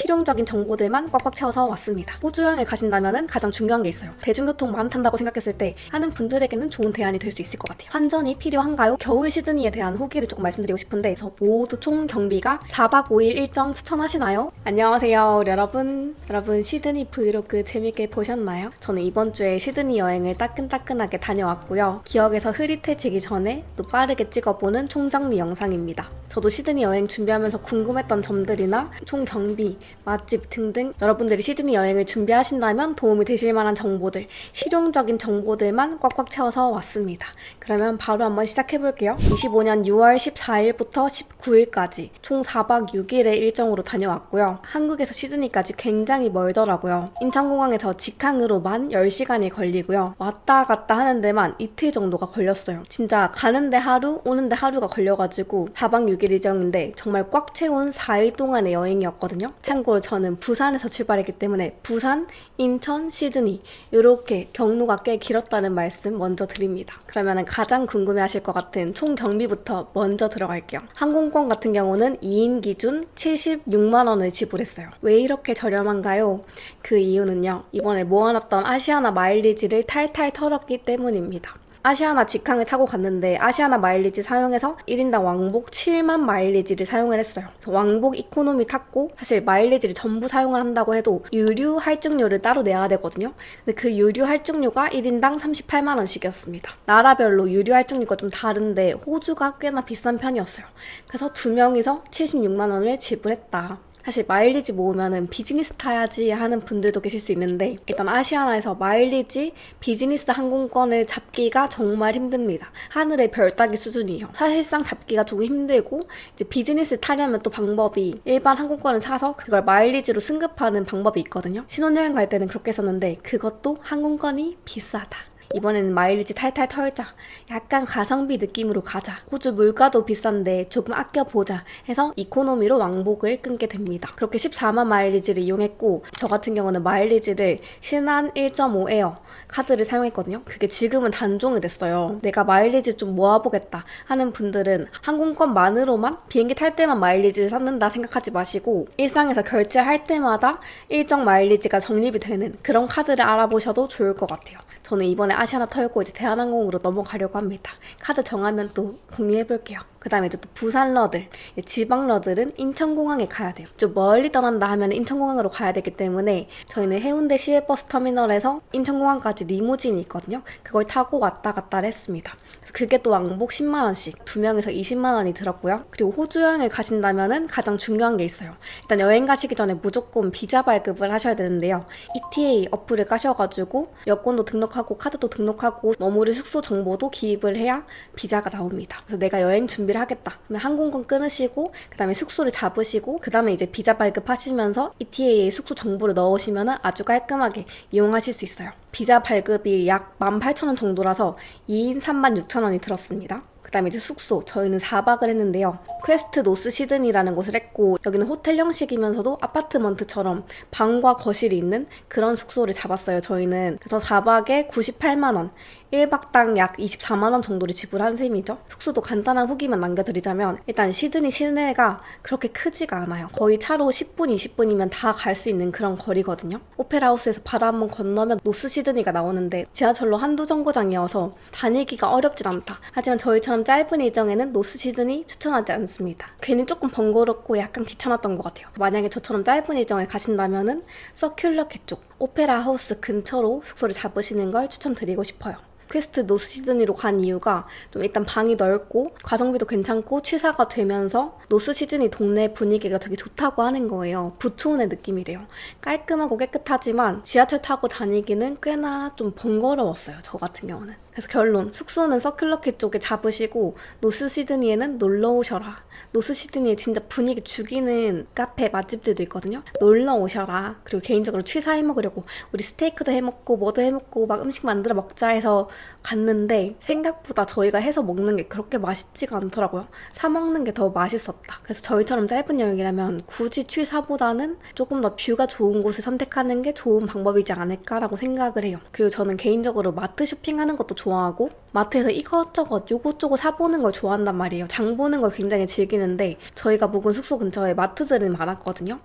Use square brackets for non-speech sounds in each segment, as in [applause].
실용적인 정보들만 꽉꽉 채워서 왔습니다. 호주 여행을 가신다면 가장 중요한 게 있어요. 대중교통 많이 탄다고 생각했을 때 하는 분들에게는 좋은 대안이 될 수 있을 것 같아요. 환전이 필요한가요? 겨울 시드니에 대한 후기를 조금 말씀드리고 싶은데 저 모두 총 경비가 4박 5일 일정 추천하시나요? 안녕하세요 여러분. 여러분 시드니 브이로그 재밌게 보셨나요? 저는 이번 주에 시드니 여행을 따끈따끈하게 다녀왔고요. 기억에서 흐릿해지기 전에 또 빠르게 찍어보는 총정리 영상입니다. 저도 시드니 여행 준비하면서 궁금했던 점들이나 총 경비, 맛집 등등 여러분들이 시드니 여행을 준비하신다면 도움이 되실 만한 정보들, 실용적인 정보들만 꽉꽉 채워서 왔습니다. 그러면 바로 한번 시작해 볼게요. 25년 6월 14일부터 19일까지 총 4박 6일의 일정으로 다녀왔고요. 한국에서 시드니까지 굉장히 멀더라고요. 인천공항에서 직항으로만 10시간이 걸리고요. 왔다 갔다 하는 데만 이틀 정도가 걸렸어요. 진짜 가는데 하루, 오는데 하루가 걸려가지고 4박 6일 일정인데 정말 꽉 채운 4일 동안의 여행이었거든요. 참고로 저는 부산에서 출발했기 때문에 부산, 인천, 시드니 이렇게 경로가 꽤 길었다는 말씀 먼저 드립니다. 그러면 가장 궁금해 하실 것 같은 총 경비부터 먼저 들어갈게요. 항공권 같은 경우는 2인 기준 76만 원을 지불했어요. 왜 이렇게 저렴한가요? 그 이유는요. 이번에 모아놨던 아시아나 마일리지를 탈탈 털었기 때문입니다. 아시아나 직항을 타고 갔는데 아시아나 마일리지 사용해서 1인당 왕복 7만 마일리지를 사용을 했어요. 왕복 이코노미 탔고 사실 마일리지를 전부 사용을 한다고 해도 유류 할증료를 따로 내야 되거든요. 근데 그 유류 할증료가 1인당 38만 원씩이었습니다. 나라별로 유류 할증료가 좀 다른데 호주가 꽤나 비싼 편이었어요. 그래서 두 명이서 76만 원을 지불했다. 사실 마일리지 모으면은 비즈니스 타야지 하는 분들도 계실 수 있는데 일단 아시아나에서 마일리지 비즈니스 항공권을 잡기가 정말 힘듭니다. 하늘의 별 따기 수준이에요. 사실상 잡기가 조금 힘들고 이제 비즈니스 타려면 또 방법이 일반 항공권을 사서 그걸 마일리지로 승급하는 방법이 있거든요. 신혼여행 갈 때는 그렇게 했었는데 그것도 항공권이 비싸다. 이번에는 마일리지 탈탈 털자. 약간 가성비 느낌으로 가자. 호주 물가도 비싼데 조금 아껴보자 해서 이코노미로 왕복을 끊게 됩니다. 그렇게 14만 마일리지를 이용했고 저 같은 경우는 마일리지를 신한 1.5 에어 카드를 사용했거든요. 그게 지금은 단종이 됐어요. 내가 마일리지 좀 모아보겠다 하는 분들은 항공권만으로만 비행기 탈 때만 마일리지를 쌓는다 생각하지 마시고 일상에서 결제할 때마다 일정 마일리지가 적립이 되는 그런 카드를 알아보셔도 좋을 것 같아요. 저는 이번에 아시아나 털고 이제 대한항공으로 넘어가려고 합니다. 카드 정하면 또 공유해볼게요. 그 다음에 또 부산 러들, 지방 러들은 인천공항에 가야 돼요. 좀 멀리 떠난다 하면 인천공항으로 가야 되기 때문에 저희는 해운대 시외버스 터미널에서 인천공항까지 리무진이 있거든요. 그걸 타고 왔다 갔다를 했습니다. 그게 또 왕복 10만원씩, 두 명에서 20만원이 들었고요. 그리고 호주 여행을 가신다면은 가장 중요한 게 있어요. 일단 여행 가시기 전에 무조건 비자 발급을 하셔야 되는데요. ETA 어플을 까셔가지고 여권도 등록하고 카드도 등록하고 머무를 숙소 정보도 기입을 해야 비자가 나옵니다. 그래서 내가 여행 준비를 하겠다. 그러면 항공권 끊으시고 그 다음에 숙소를 잡으시고 그 다음에 이제 비자 발급하시면서 ETA에 숙소 정보를 넣으시면 아주 깔끔하게 이용하실 수 있어요. 비자 발급이 약 18,000원 정도라서 2인 36,000원 이 들었습니다. 그 다음에 이제 숙소. 저희는 4박을 했는데요. 퀘스트 노스 시드니라는 곳을 했고, 여기는 호텔 형식이면서도 아파트먼트처럼 방과 거실이 있는 그런 숙소를 잡았어요, 저희는. 그래서 4박에 98만원, 1박당 약 24만원 정도를 지불한 셈이죠. 숙소도 간단한 후기만 남겨드리자면, 일단 시드니 시내가 그렇게 크지가 않아요. 거의 차로 10분, 20분이면 다 갈 수 있는 그런 거리거든요. 오페라하우스에서 바다 한번 건너면 노스 시드니가 나오는데, 지하철로 한두 정거장이어서 다니기가 어렵진 않다. 하지만 저희처럼 짧은 일정에는 노스 시드니 추천하지 않습니다. 괜히 조금 번거롭고 약간 귀찮았던 것 같아요. 만약에 저처럼 짧은 일정을 가신다면은 서큘러키 쪽 오페라 하우스 근처로 숙소를 잡으시는 걸 추천드리고 싶어요. 퀘스트 노스 시드니로 간 이유가 좀 일단 방이 넓고 가성비도 괜찮고 취사가 되면서 노스 시드니 동네 분위기가 되게 좋다고 하는 거예요. 부촌의 느낌이래요. 깔끔하고 깨끗하지만 지하철 타고 다니기는 꽤나 좀 번거로웠어요. 저 같은 경우는. 그래서 결론 숙소는 서큘러키 쪽에 잡으시고 노스 시드니에는 놀러 오셔라. 노스 시드니에 진짜 분위기 죽이는 카페 맛집들도 있거든요. 놀러 오셔라. 그리고 개인적으로 취사 해 먹으려고 우리 스테이크도 해 먹고 뭐도 해 먹고 막 음식 만들어 먹자 해서 갔는데 생각보다 저희가 해서 먹는 게 그렇게 맛있지가 않더라고요. 사 먹는 게 더 맛있었다. 그래서 저희처럼 짧은 여행이라면 굳이 취사보다는 조금 더 뷰가 좋은 곳을 선택하는 게 좋은 방법이지 않을까라고 생각을 해요. 그리고 저는 개인적으로 마트 쇼핑하는 것도 좋아하고 마트에서 이것저것 요것저것 사보는 걸 좋아한단 말이에요. 장 보는 걸 굉장히 즐기는 데 저희가 묵은 숙소 근처에 마트들이 많았거든요.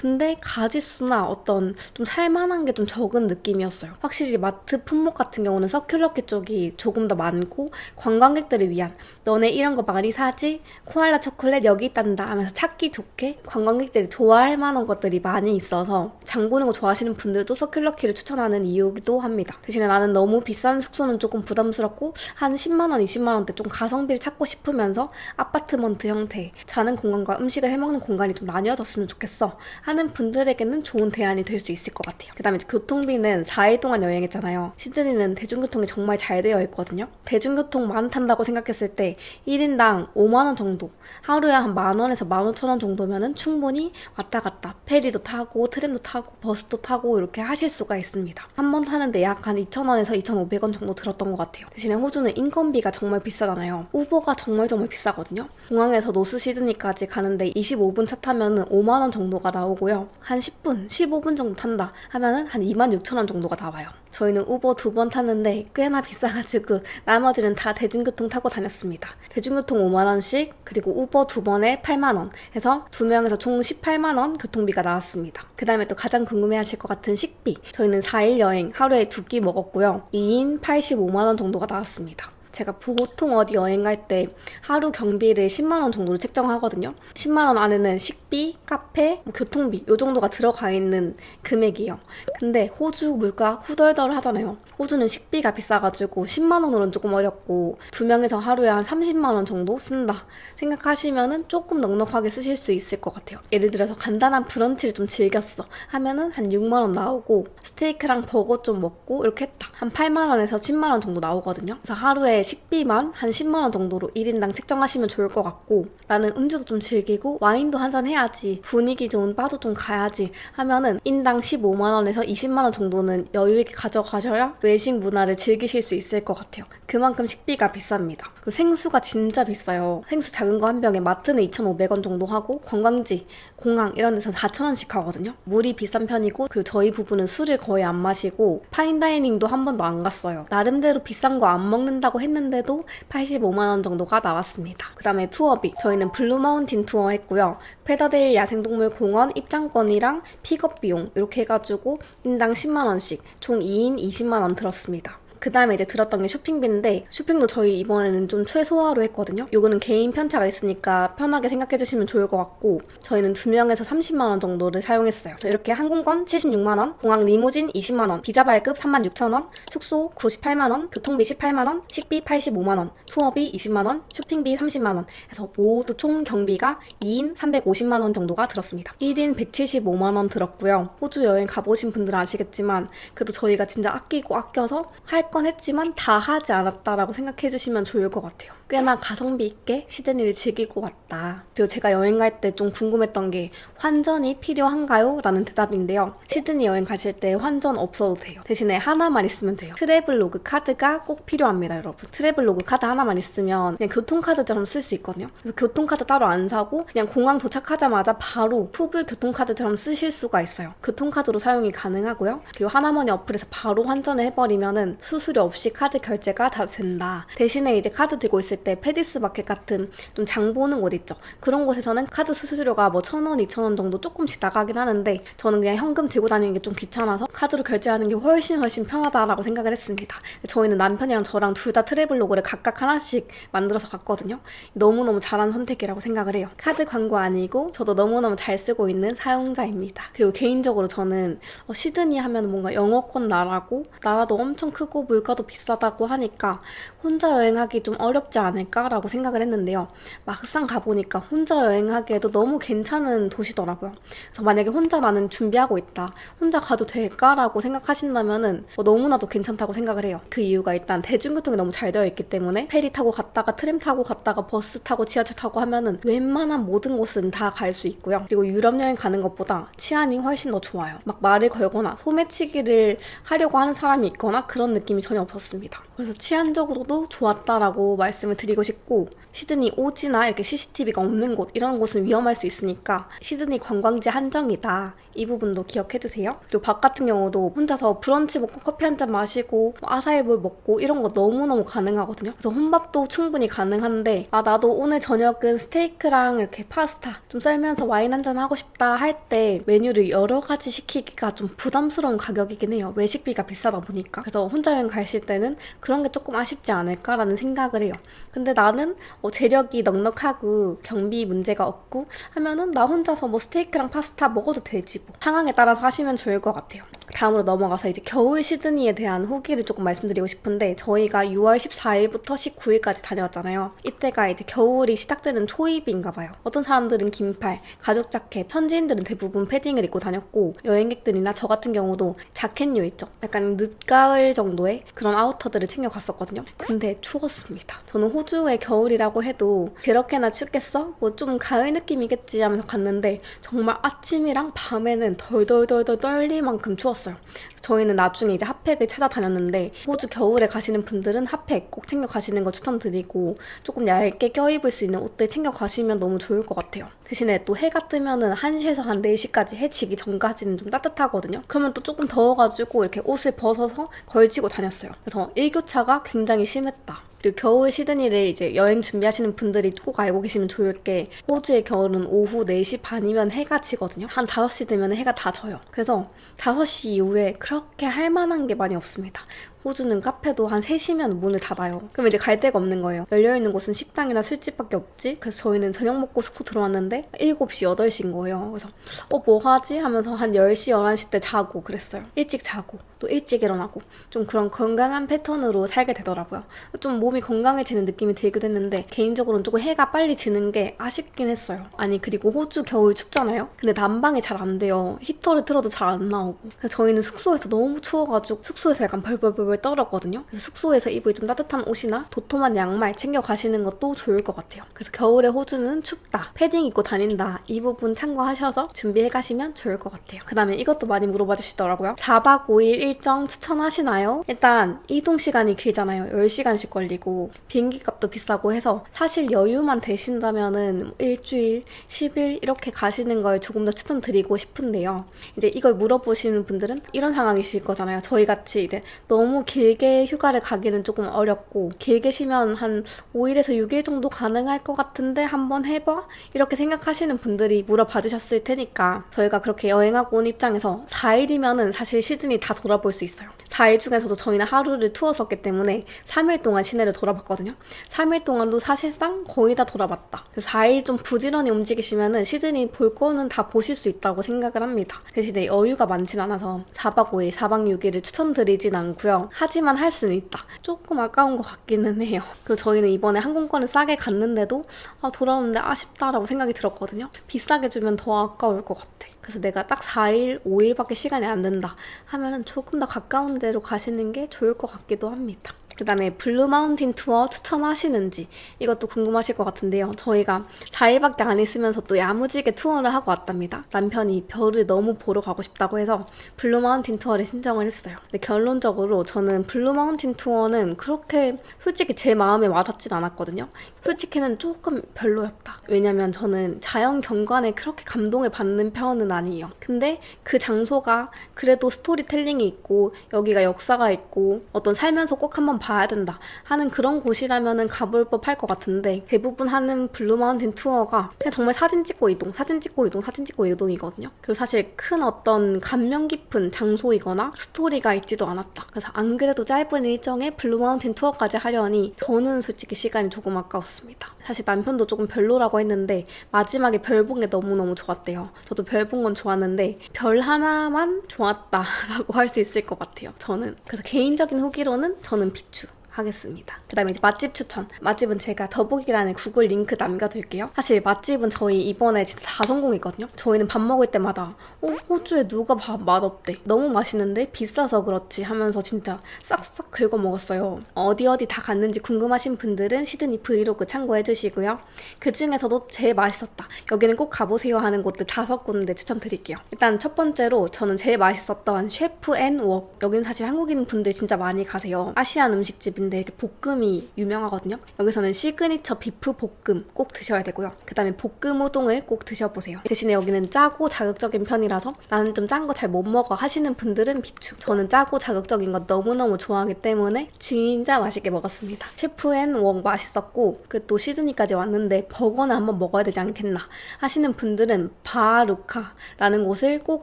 근데 가지수나 어떤 좀 살만한 게 좀 적은 느낌이었어요. 확실히 마트 품목 같은 경우는 서큘러키 쪽이 조금 더 많고 관광객들을 위한 너네 이런 거 많이 사지? 코알라 초콜릿 여기 있단다 하면서 찾기 좋게 관광객들이 좋아할 만한 것들이 많이 있어서 장 보는 거 좋아하시는 분들도 서큘러키를 추천하는 이유기도 합니다. 대신에 나는 너무 비싼 숙소는 조금 부담스럽고 한 10만원, 20만원대 좀 가성비를 찾고 싶으면서 아파트먼트 형태 자는 공간과 음식을 해먹는 공간이 좀 나뉘어졌으면 좋겠어 하는 분들에게는 좋은 대안이 될 수 있을 것 같아요. 그 다음에 교통비는 4일 동안 여행했잖아요. 시드니는 대중교통이 정말 잘 되어 있거든요. 대중교통만 탄다고 생각했을 때 1인당 5만원 정도 하루에 한 만원에서 15,000원 정도면은 충분히 왔다 갔다 페리도 타고 트램도 타고 버스도 타고 이렇게 하실 수가 있습니다. 한 번 타는데 약 한 2,000원에서 2,500원 정도 들었던 것 같아요. 대신에 호주는 인건비가 정말 비싸잖아요. 우버가 정말 정말 비싸거든요. 공항에서 노스 시드니까지 가는데 25분 차 타면은 5만 원 정도가 나오 고요. 한 10분, 15분 정도 탄다 하면은 한 2만 6천 원 정도가 나와요. 저희는 우버 두 번 탔는데 꽤나 비싸가지고 나머지는 다 대중교통 타고 다녔습니다. 대중교통 5만 원씩 그리고 우버 두 번에 8만 원 해서 두 명에서 총 18만 원 교통비가 나왔습니다. 그 다음에 또 가장 궁금해 하실 것 같은 식비. 저희는 4일 여행 하루에 두 끼 먹었고요. 2인 85만 원 정도가 나왔습니다. 제가 보통 어디 여행 갈 때 하루 경비를 10만 원 정도로 책정하거든요. 10만 원 안에는 식비, 카페, 뭐 교통비 요 정도가 들어가 있는 금액이에요. 근데 호주 물가 후덜덜 하잖아요. 호주는 식비가 비싸가지고 10만 원으로는 조금 어렵고 두 명에서 하루에 한 30만 원 정도 쓴다 생각하시면은 조금 넉넉하게 쓰실 수 있을 것 같아요. 예를 들어서 간단한 브런치를 좀 즐겼어 하면은 한 6만 원 나오고 스테이크랑 버거 좀 먹고 이렇게 했다 한 8만 원에서 10만 원 정도 나오거든요. 그래서 하루에 식비만 한 10만 원 정도로 1인당 책정하시면 좋을 것 같고 나는 음주도 좀 즐기고 와인도 한 잔 해야지 분위기 좋은 바도 좀 가야지 하면은 인당 15만 원에서 20만 원 정도는 여유 있게 가져가셔야 외식 문화를 즐기실 수 있을 것 같아요. 그만큼 식비가 비쌉니다. 그리고 생수가 진짜 비싸요. 생수 작은 거 한 병에 마트는 2,500원 정도 하고 관광지, 공항 이런 데서 4,000원씩 하거든요. 물이 비싼 편이고 그리고 저희 부부는 술을 거의 안 마시고 파인다이닝도 한 번도 안 갔어요. 나름대로 비싼 거 안 먹는다고 했는데 도 85만 원 정도가 나왔습니다. 그 다음에 투어비 저희는 블루마운틴 투어 했고요. 페더데일 야생동물 공원 입장권이랑 픽업 비용 이렇게 해가지고 인당 10만 원씩 총 2인 20만 원 들었습니다. 그 다음에 이제 들었던 게 쇼핑비인데 쇼핑도 저희 이번에는 좀 최소화로 했거든요. 요거는 개인 편차가 있으니까 편하게 생각해 주시면 좋을 것 같고 저희는 두 명에서 30만 원 정도를 사용했어요. 이렇게 항공권 76만 원, 공항 리무진 20만 원, 비자 발급 3만 6천 원, 숙소 98만 원, 교통비 18만 원, 식비 85만 원, 투어비 20만 원, 쇼핑비 30만 원 해서 모두 총 경비가 2인 350만 원 정도가 들었습니다. 1인 175만 원 들었고요. 호주 여행 가보신 분들은 아시겠지만 그래도 저희가 진짜 아끼고 아껴서 할건 했지만 다 하지 않았다라고 생각해 주시면 좋을 것 같아요. 꽤나 가성비 있게 시드니를 즐기고 왔다. 그리고 제가 여행 갈 때 좀 궁금했던 게 환전이 필요한가요? 라는 대답인데요. 시드니 여행 가실 때 환전 없어도 돼요. 대신에 하나만 있으면 돼요. 트래블로그 카드가 꼭 필요합니다, 여러분. 트래블로그 카드 하나만 있으면 그냥 교통카드처럼 쓸 수 있거든요. 그래서 교통카드 따로 안 사고 그냥 공항 도착하자마자 바로 푸블 교통카드처럼 쓰실 수가 있어요. 교통카드로 사용이 가능하고요. 그리고 하나머니 어플에서 바로 환전을 해버리면은 수수료 없이 카드 결제가 다 된다. 대신에 이제 카드 들고 있을 때 페디스 마켓 같은 좀 장 보는 곳 있죠. 그런 곳에서는 카드 수수료가 뭐 천 원, 이천 원 정도 조금씩 나가긴 하는데 저는 그냥 현금 들고 다니는 게 좀 귀찮아서 카드로 결제하는 게 훨씬 훨씬 편하다라고 생각을 했습니다. 저희는 남편이랑 저랑 둘 다 트래블로그를 각각 하나씩 만들어서 갔거든요. 너무너무 잘한 선택이라고 생각을 해요. 카드 광고 아니고 저도 너무너무 잘 쓰고 있는 사용자입니다. 그리고 개인적으로 저는 어, 시드니 하면 뭔가 영어권 나라고 나라도 엄청 크고 물가도 비싸다고 하니까 혼자 여행하기 좀 어렵지 않 을까라고 생각을 했는데요. 막상 가보니까 혼자 여행하기에도 너무 괜찮은 도시더라고요. 그래서 만약에 혼자 나는 준비하고 있다. 혼자 가도 될까라고 생각하신다면은 어, 너무나도 괜찮다고 생각을 해요. 그 이유가 일단 대중교통이 너무 잘 되어 있기 때문에 페리 타고 갔다가 트램 타고 갔다가 버스 타고 지하철 타고 하면은 웬만한 모든 곳은 다 갈 수 있고요. 그리고 유럽 여행 가는 것보다 치안이 훨씬 더 좋아요. 막 말을 걸거나 소매치기를 하려고 하는 사람이 있거나 그런 느낌이 전혀 없었습니다. 그래서 치안적으로도 좋았다라고 말씀을 드리고 싶고 시드니 오지나 이렇게 CCTV가 없는 곳 이런 곳은 위험할 수 있으니까 시드니 관광지 한정이다 이 부분도 기억해 주세요. 그리고 밥 같은 경우도 혼자서 브런치 먹고 커피 한 잔 마시고 뭐 아사이볼 먹고 이런 거 너무너무 가능하거든요. 그래서 혼밥도 충분히 가능한데 아 나도 오늘 저녁은 스테이크랑 이렇게 파스타 좀 썰면서 와인 한 잔 하고 싶다 할 때 메뉴를 여러 가지 시키기가 좀 부담스러운 가격이긴 해요. 외식비가 비싸다 보니까. 그래서 혼자 여행 가실 때는 그런 게 조금 아쉽지 않을까라는 생각을 해요. 근데 나는 어, 재력이 넉넉하고 경비 문제가 없고 하면은 나 혼자서 뭐 스테이크랑 파스타 먹어도 되지 뭐. 상황에 따라서 하시면 좋을 것 같아요. 다음으로 넘어가서 이제 겨울 시드니에 대한 후기를 조금 말씀드리고 싶은데 저희가 6월 14일부터 19일까지 다녀왔잖아요. 이때가 이제 겨울이 시작되는 초입인가 봐요. 어떤 사람들은 긴팔, 가죽 자켓, 현지인들은 대부분 패딩을 입고 다녔고 여행객들이나 저 같은 경우도 자켓류 있죠. 약간 늦가을 정도의 그런 아우터들을 챙겨 갔었거든요. 근데 추웠습니다. 저는 호주의 겨울이라고 해도 그렇게나 춥겠어? 뭐 좀 가을 느낌이겠지 하면서 갔는데 정말 아침이랑 밤에는 덜덜덜덜 떨릴 만큼 추웠어요. 저희는 나중에 이제 핫팩을 찾아다녔는데 호주 겨울에 가시는 분들은 핫팩 꼭 챙겨 가시는 거 추천드리고 조금 얇게 껴입을 수 있는 옷들 챙겨 가시면 너무 좋을 것 같아요. 대신에 또 해가 뜨면은 1시에서 한 4시까지 해 지기 전까지는 좀 따뜻하거든요. 그러면 또 조금 더워가지고 이렇게 옷을 벗어서 걸치고 다녔어요. 그래서 일교차가 굉장히 심했다. 그리고 겨울 시드니를 이제 여행 준비하시는 분들이 꼭 알고 계시면 좋을 게 호주의 겨울은 오후 4시 반이면 해가 지거든요. 한 5시 되면 해가 다 져요. 그래서 5시 이후에 그렇게 할 만한 게 많이 없습니다. 호주는 카페도 한 3시면 문을 닫아요. 그럼 이제 갈 데가 없는 거예요. 열려있는 곳은 식당이나 술집밖에 없지? 그래서 저희는 저녁 먹고 숙소 들어왔는데 7시, 8시인 거예요. 그래서 어, 뭐 하지? 하면서 한 10시, 11시 때 자고 그랬어요. 일찍 자고 또 일찍 일어나고 좀 그런 건강한 패턴으로 살게 되더라고요. 좀 몸이 건강해지는 느낌이 들기도 했는데 개인적으로는 조금 해가 빨리 지는 게 아쉽긴 했어요. 아니 그리고 호주 겨울 춥잖아요. 근데 난방이 잘 안 돼요. 히터를 틀어도 잘 안 나오고. 그래서 저희는 숙소에서 너무 추워가지고 숙소에서 약간 벌벌벌 벌 떨었거든요. 숙소에서 입을 좀 따뜻한 옷이나 도톰한 양말 챙겨 가시는 것도 좋을 것 같아요. 그래서 겨울에 호주는 춥다, 패딩 입고 다닌다 이 부분 참고하셔서 준비해 가시면 좋을 것 같아요. 그 다음에 이것도 많이 물어봐 주시더라고요. 4박 5일 일정 추천하시나요? 일단 이동 시간이 길잖아요. 10시간씩 걸리고 비행기 값도 비싸고 해서 사실 여유만 되신다면은 뭐 일주일, 10일 이렇게 가시는 걸 조금 더 추천드리고 싶은데요. 이제 이걸 물어보시는 분들은 이런 상황이실 거잖아요. 저희 같이 이제 너무 길게 휴가를 가기는 조금 어렵고 길게 쉬면 한 5일에서 6일 정도 가능할 것 같은데 한번 해봐? 이렇게 생각하시는 분들이 물어봐 주셨을 테니까 저희가 그렇게 여행하고 온 입장에서 4일이면은 사실 시드니 다 돌아볼 수 있어요. 4일 중에서도 저희는 하루를 투어 썼기 때문에 3일 동안 시내를 돌아봤거든요. 3일 동안도 사실상 거의 다 돌아봤다. 그래서 4일 좀 부지런히 움직이시면은 시드니 볼 거는 다 보실 수 있다고 생각을 합니다. 대신에 여유가 많진 않아서 4박 5일, 4박 6일을 추천드리진 않고요. 하지만 할 수는 있다. 조금 아까운 것 같기는 해요. 그리고 저희는 이번에 항공권을 싸게 갔는데도 아, 돌아오는데 아쉽다라고 생각이 들었거든요. 비싸게 주면 더 아까울 것 같아. 그래서 내가 딱 4일, 5일밖에 시간이 안 된다 하면은 조금 더 가까운 데로 가시는 게 좋을 것 같기도 합니다. 그 다음에 블루 마운틴 투어 추천하시는지 이것도 궁금하실 것 같은데요. 저희가 4일밖에 안 있으면서 또 야무지게 투어를 하고 왔답니다. 남편이 별을 너무 보러 가고 싶다고 해서 블루 마운틴 투어를 신청을 했어요. 근데 결론적으로 저는 블루 마운틴 투어는 그렇게 솔직히 제 마음에 와닿진 않았거든요. 솔직히는 조금 별로였다. 왜냐면 저는 자연 경관에 그렇게 감동을 받는 편은 아니에요. 근데 그 장소가 그래도 스토리텔링이 있고 여기가 역사가 있고 어떤 살면서 꼭 한번 봐야 된다 하는 그런 곳이라면은 가볼 법할 것 같은데 대부분 하는 블루 마운틴 투어가 그냥 정말 사진 찍고 이동, 사진 찍고 이동, 사진 찍고 이동이거든요. 그리고 사실 큰 어떤 감명 깊은 장소이거나 스토리가 있지도 않았다. 그래서 안 그래도 짧은 일정에 블루 마운틴 투어까지 하려니 저는 솔직히 시간이 조금 아까웠습니다. 사실 남편도 조금 별로라고 했는데 마지막에 별 본 게 너무너무 좋았대요. 저도 별 본 건 좋았는데 별 하나만 좋았다라고 할 수 있을 것 같아요. 저는 그래서 개인적인 후기로는 저는 비추. 하겠습니다. 그 다음에 이제 맛집 추천. 맛집은 제가 더보기란에 구글 링크 남겨둘게요. 사실 맛집은 저희 이번에 진짜 다 성공했거든요. 저희는 밥 먹을 때마다 어, 호주에 누가 밥 맛없대. 너무 맛있는데 비싸서 그렇지 하면서 진짜 싹싹 긁어 먹었어요. 어디 어디 다 갔는지 궁금하신 분들은 시드니 브이로그 참고해 주시고요. 그 중에서도 제일 맛있었다. 여기는 꼭 가보세요 하는 곳들 다섯 군데 추천드릴게요. 일단 첫 번째로 저는 제일 맛있었던 셰프 앤 웍. 여기는 사실 한국인 분들 진짜 많이 가세요. 아시안 음식집 맛 집인데 볶음이 유명하거든요. 여기서는 시그니처 비프 볶음 꼭 드셔야 되고요. 그 다음에 볶음 우동을 꼭 드셔보세요. 대신에 여기는 짜고 자극적인 편이라서 나는 좀 짠 거 잘 못 먹어 하시는 분들은 비추. 저는 짜고 자극적인 거 너무너무 좋아하기 때문에 진짜 맛있게 먹었습니다. 셰프앤 웍 맛있었고 그 또 시드니까지 왔는데 버거는 한번 먹어야 되지 않겠나 하시는 분들은 바루카라는 곳을 꼭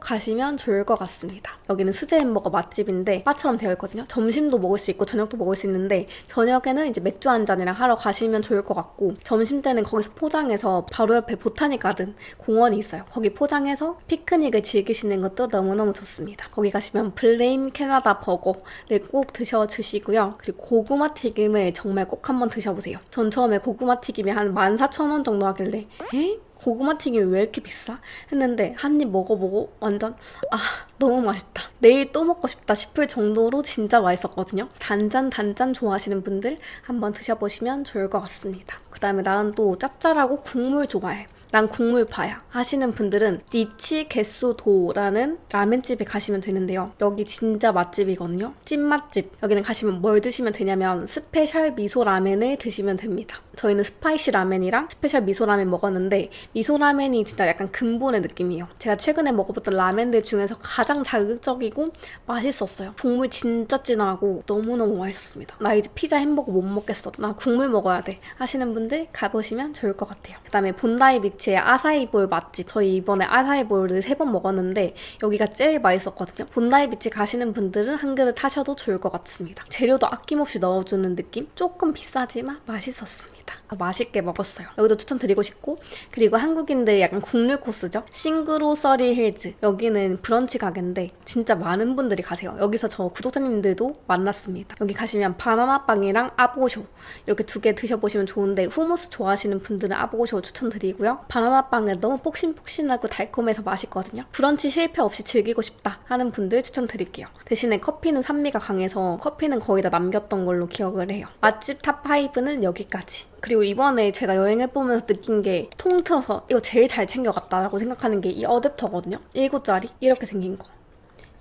가시면 좋을 것 같습니다. 여기는 수제 햄버거 맛집인데 바처럼 되어 있거든요. 점심도 먹을 수 있고 저녁도 먹을 수 있는 데 저녁에는 이제 맥주 한 잔이랑 하러 가시면 좋을 것 같고 점심 때는 거기서 포장해서 바로 옆에 보타닉 가든 공원이 있어요. 거기 포장해서 피크닉을 즐기시는 것도 너무너무 좋습니다. 거기 가시면 블레임 캐나다 버거를 꼭 드셔주시고요. 그리고 고구마 튀김을 정말 꼭 한번 드셔보세요. 전 처음에 고구마 튀김이 한 14,000원 정도 하길래 에? 고구마 튀김이 왜 이렇게 비싸? 했는데 한 입 먹어보고 완전 아 너무 맛있다. 내일 또 먹고 싶다 싶을 정도로 진짜 맛있었거든요. 단짠 단짠 좋아하시는 분들 한번 드셔보시면 좋을 것 같습니다. 그 다음에 나는 또 짭짤하고 국물 좋아해. 난 국물파야 하시는 분들은 니치 게소도라는 라멘집에 가시면 되는데요. 여기 진짜 맛집이거든요. 찐맛집. 여기는 가시면 뭘 드시면 되냐면 스페셜 미소 라멘을 드시면 됩니다. 저희는 스파이시 라멘이랑 스페셜 미소 라멘 먹었는데 미소 라멘이 진짜 약간 근본의 느낌이에요. 제가 최근에 먹어봤던 라멘들 중에서 가장 자극적이고 맛있었어요. 국물 진짜 진하고 너무너무 맛있었습니다. 나 이제 피자 햄버거 못 먹겠어. 나 국물 먹어야 돼. 하시는 분들 가보시면 좋을 것 같아요. 그 다음에 본다이 비치의 아사이볼 맛집. 저희 이번에 아사이볼을 세 번 먹었는데 여기가 제일 맛있었거든요. 본다이 비치 가시는 분들은 한 그릇 하셔도 좋을 것 같습니다. 재료도 아낌없이 넣어주는 느낌? 조금 비싸지만 맛있었습니다. 맛있게 먹었어요. 여기도 추천드리고 싶고 그리고 한국인들 약간 국룰 코스죠. 싱그로 서리 힐즈 여기는 브런치 가게인데 진짜 많은 분들이 가세요. 여기서 저 구독자님들도 만났습니다. 여기 가시면 바나나 빵이랑 아보쇼 이렇게 두 개 드셔보시면 좋은데 후무스 좋아하시는 분들은 아보쇼 추천드리고요. 바나나 빵은 너무 폭신폭신하고 달콤해서 맛있거든요. 브런치 실패 없이 즐기고 싶다 하는 분들 추천드릴게요. 대신에 커피는 산미가 강해서 커피는 거의 다 남겼던 걸로 기억을 해요. 맛집 탑5는 여기까지. 그리고 이번에 제가 여행해보면서 느낀 게 통틀어서 이거 제일 잘 챙겨갔다라고 생각하는 게 이 어댑터거든요. 1구짜리 이렇게 생긴 거.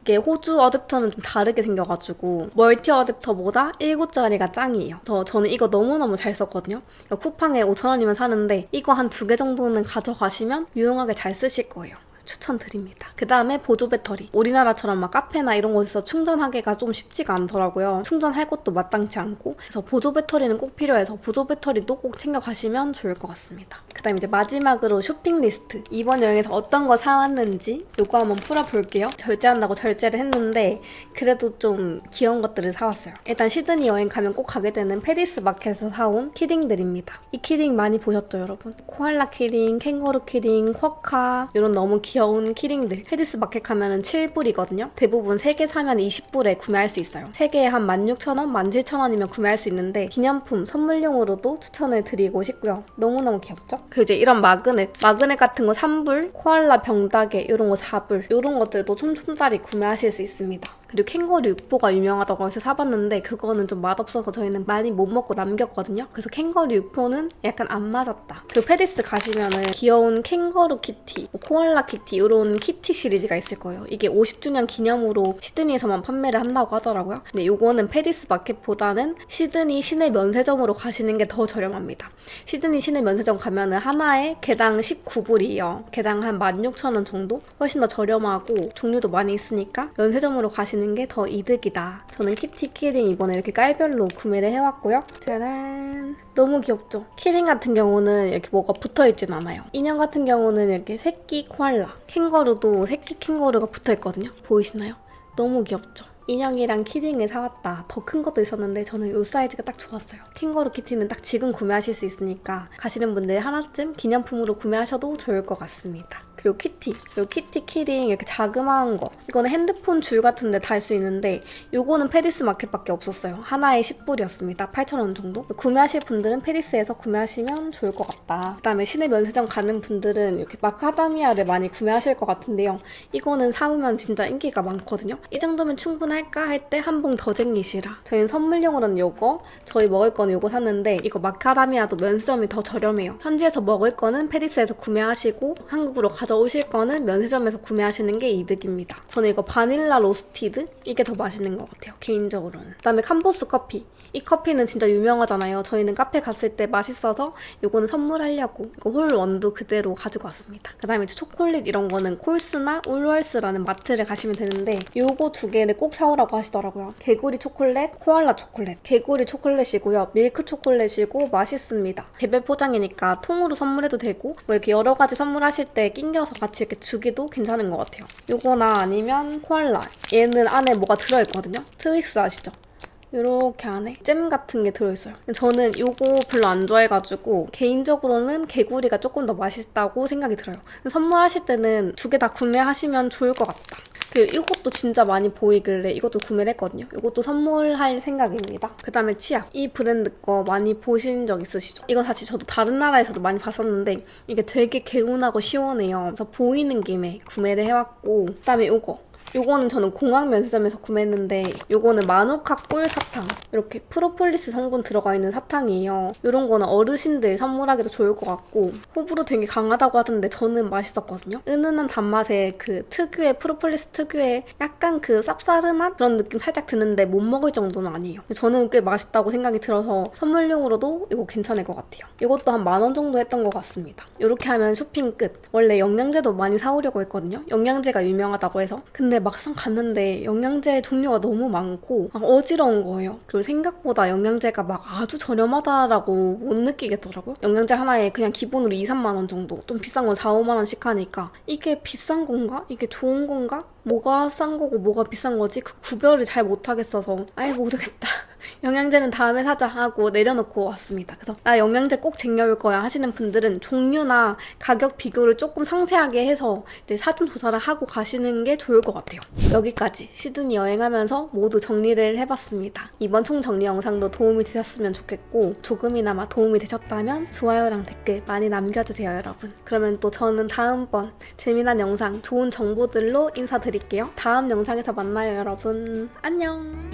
이게 호주 어댑터는 좀 다르게 생겨가지고 멀티 어댑터보다 1구짜리가 짱이에요. 그래서 저는 이거 너무너무 잘 썼거든요. 쿠팡에 5,000원이면 사는데 이거 한 두 개 정도는 가져가시면 유용하게 잘 쓰실 거예요. 추천드립니다. 그 다음에 보조 배터리. 우리나라처럼 막 카페나 이런 곳에서 충전하기가 좀 쉽지가 않더라고요. 충전할 곳도 마땅치 않고. 그래서 보조 배터리는 꼭 필요해서 보조 배터리도 꼭 챙겨가시면 좋을 것 같습니다. 그 다음 이제 마지막으로 쇼핑 리스트. 이번 여행에서 어떤 거 사왔는지 요거 한번 풀어볼게요. 절제한다고 절제를 했는데 그래도 좀 귀여운 것들을 사왔어요. 일단 시드니 여행 가면 꼭 가게 되는 페리스 마켓에서 사온 키링들입니다. 이 키링 많이 보셨죠, 여러분? 코알라 키링, 캥거루 키링, 쿼카 이런 너무 귀여운 키링들. 페리스 마켓 가면은 7불이거든요. 대부분 3개 사면 20불에 구매할 수 있어요. 3개에 한 16,000원, 17,000원이면 구매할 수 있는데 기념품, 선물용으로도 추천을 드리고 싶고요. 너무너무 귀엽죠? 그리고 이제 이런 마그넷, 마그넷 같은 거 3불, 코알라 병따개 이런 거 4불 이런 것들도 촘촘짜리 구매하실 수 있습니다. 그리고 캥거루 육포가 유명하다고 해서 사봤는데 그거는 좀 맛없어서 저희는 많이 못 먹고 남겼거든요. 그래서 캥거루 육포는 약간 안 맞았다. 그리고 페리스 가시면은 귀여운 캥거루 키티, 뭐 코알라 키티 이런 키티 시리즈가 있을 거예요. 이게 50주년 기념으로 시드니에서만 판매를 한다고 하더라고요. 근데 요거는 페리스 마켓보다는 시드니 시내 면세점으로 가시는 게 더 저렴합니다. 시드니 시내 면세점 가면은 하나에 개당 19불이에요. 개당 한 16,000원 정도? 훨씬 더 저렴하고 종류도 많이 있으니까 면세점으로 가시는 게 더 이득이다. 저는 키티 키링 이번에 이렇게 깔별로 구매를 해왔고요. 짜란! 너무 귀엽죠? 키링 같은 경우는 이렇게 뭐가 붙어있진 않아요. 인형 같은 경우는 이렇게 새끼 코알라. 캥거루도 새끼 캥거루가 붙어있거든요. 보이시나요? 너무 귀엽죠? 인형이랑 키링을 사왔다. 더 큰 것도 있었는데 저는 이 사이즈가 딱 좋았어요. 캥거루 키티는 딱 지금 구매하실 수 있으니까 가시는 분들 하나쯤 기념품으로 구매하셔도 좋을 것 같습니다. 그리고 키티. 그리고 키티 키링 이렇게 자그마한 거. 이거는 핸드폰 줄 같은 데 달 수 있는데 요거는 페리스 마켓밖에 없었어요. 하나에 10불이었습니다. 8,000원 정도. 구매하실 분들은 페리스에서 구매하시면 좋을 것 같다. 그다음에 시내 면세점 가는 분들은 이렇게 마카다미아를 많이 구매하실 것 같은데요. 이거는 사오면 진짜 인기가 많거든요. 이 정도면 충분할까 할 때 한 봉 더 쟁이시라. 저희는 선물용으로는 요거, 저희 먹을 거는 요거 샀는데 이거 마카다미아도 면세점이 더 저렴해요. 현지에서 먹을 거는 페리스에서 구매하시고 한국으로 가져 오실 거는 면세점에서 구매하시는 게 이득입니다. 저는 이거 바닐라 로스티드 이게 더 맛있는 것 같아요. 개인적으로는. 그다음에 캄보스 커피. 이 커피는 진짜 유명하잖아요. 저희는 카페 갔을 때 맛있어서 이거는 선물하려고 이거 홀 원두 그대로 가지고 왔습니다. 그다음에 초콜릿 이런 거는 콜스나 울월스라는 마트를 가시면 되는데 요거 두 개를 꼭 사오라고 하시더라고요. 개구리 초콜릿, 코알라 초콜릿. 개구리 초콜릿이고요. 밀크 초콜릿이고 맛있습니다. 개별 포장이니까 통으로 선물해도 되고 뭐 이렇게 여러 가지 선물하실 때 낑겨 서 같이 이렇게 주기도 괜찮은 것 같아요. 요거나 아니면 코알라. 얘는 안에 뭐가 들어있거든요. 트윅스 아시죠? 이렇게 안에 잼 같은 게 들어있어요. 저는 이거 별로 안 좋아해가지고 개인적으로는 개구리가 조금 더 맛있다고 생각이 들어요. 선물하실 때는 두 개 다 구매하시면 좋을 것 같다. 그리고 이것도 진짜 많이 보이길래 이것도 구매를 했거든요. 이것도 선물할 생각입니다. 그 다음에 치약. 이 브랜드 거 많이 보신 적 있으시죠? 이거 사실 저도 다른 나라에서도 많이 봤었는데 이게 되게 개운하고 시원해요. 그래서 보이는 김에 구매를 해왔고 그 다음에 이거. 요거는 저는 공항 면세점에서 구매했는데 요거는 마누카 꿀 사탕. 이렇게 프로폴리스 성분 들어가 있는 사탕이에요. 요런 거는 어르신들 선물하기도 좋을 것 같고 호불호 되게 강하다고 하던데 저는 맛있었거든요. 은은한 단맛에 그 특유의 프로폴리스 특유의 약간 그 쌉싸름한 그런 느낌 살짝 드는데 못 먹을 정도는 아니에요. 저는 꽤 맛있다고 생각이 들어서 선물용으로도 이거 괜찮을 것 같아요. 이것도 한 만 원 정도 했던 것 같습니다. 이렇게 하면 쇼핑 끝. 원래 영양제도 많이 사오려고 했거든요. 영양제가 유명하다고 해서. 근데 막상 갔는데 영양제 종류가 너무 많고 막 어지러운 거예요. 그리고 생각보다 영양제가 막 아주 저렴하다라고 못 느끼겠더라고요. 영양제 하나에 그냥 기본으로 2, 3만 원 정도. 좀 비싼 건 4, 5만 원씩 하니까 이게 비싼 건가? 이게 좋은 건가? 뭐가 싼 거고 뭐가 비싼 거지? 그 구별을 잘 못하겠어서 아예 모르겠다. [laughs] 영양제는 다음에 사자 하고 내려놓고 왔습니다. 그래서 나 영양제 꼭 쟁여올 거야 하시는 분들은 종류나 가격 비교를 조금 상세하게 해서 이제 사전 조사를 하고 가시는 게 좋을 것 같아요. 여기까지 시드니 여행하면서 모두 정리를 해봤습니다. 이번 총 정리 영상도 도움이 되셨으면 좋겠고 조금이나마 도움이 되셨다면 좋아요랑 댓글 많이 남겨주세요 여러분. 그러면 또 저는 다음번 재미난 영상 좋은 정보들로 인사 드릴게요. 다음 영상에서 만나요 여러분. 안녕.